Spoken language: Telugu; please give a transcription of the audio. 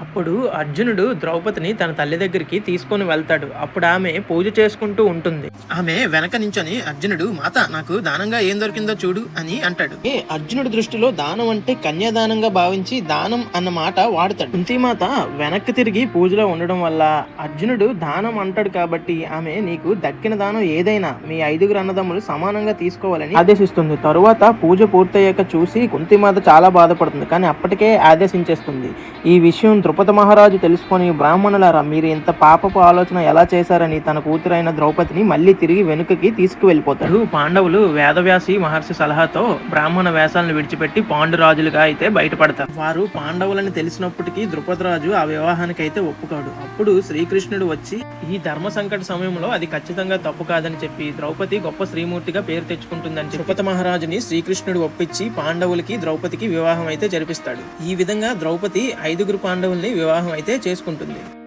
అప్పుడు అర్జునుడు ద్రౌపదిని తన తల్లి దగ్గరికి తీసుకొని వెళ్తాడు. అప్పుడు ఆమె పూజ చేసుకుంటూ ఉంటుంది. ఆమె వెనక నించొని అర్జునుడు మాత నాకు దానంగా ఏం దొరికిందో చూడు అని అంటాడు. ఏ అర్జునుడి దృష్టిలో దానం అంటే కన్యాదానంగా భావించి దానం అన్న మాట వాడతాడు. కుంతిమాత వెనక్కి తిరిగి పూజలో ఉండడం వల్ల అర్జునుడు దానం అంటాడు కాబట్టి ఆమె నీకు దక్కిన దానం ఏదైనా మీ ఐదుగురు అన్నదమ్ములు సమానంగా తీసుకోవాలని ఆదేశిస్తుంది. తరువాత పూజ పూర్తయ్యాక చూసి కుంతిమాత చాలా బాధపడుతుంది. కానీ అప్పటికే ఆదేశించేస్తుంది. ఈ విషయం ద్రుపద మహారాజు తెలుసుకొని బ్రాహ్మణులారా మీరు ఇంత పాపపు ఆలోచన ఎలా చేశారని తన కూతురైన ద్రౌపదిని మళ్ళీ తిరిగి వెనుకకి తీసుకువెళ్ళిపోతాడు పాండవులు వేదవ్యాసి మహర్షి సలహాతో బ్రాహ్మణ వేషాలను విడిచిపెట్టి పాండురాజులుగా అయితే బయటపడతారు. వారు పాండవులని తెలిసినప్పటికీ ద్రుపదరాజు ఆ వివాహానికి అయితే ఒప్పుకోడు. అప్పుడు శ్రీకృష్ణుడు వచ్చి ఈ ధర్మ సంకట సమయంలో అది ఖచ్చితంగా తప్పు కాదని చెప్పి ద్రౌపది గొప్ప శ్రీమూర్తిగా పేరు తెచ్చుకుంటుందని ద్రుపద మహారాజుని శ్రీకృష్ణుడు ఒప్పించి పాండవులకి ద్రౌపదికి వివాహం అయితే జరిపిస్తాడు. ఈ విధంగా ద్రౌపది ఐదుగురు పాండవులు వివాహం అయితే చేసుకుంటుంది.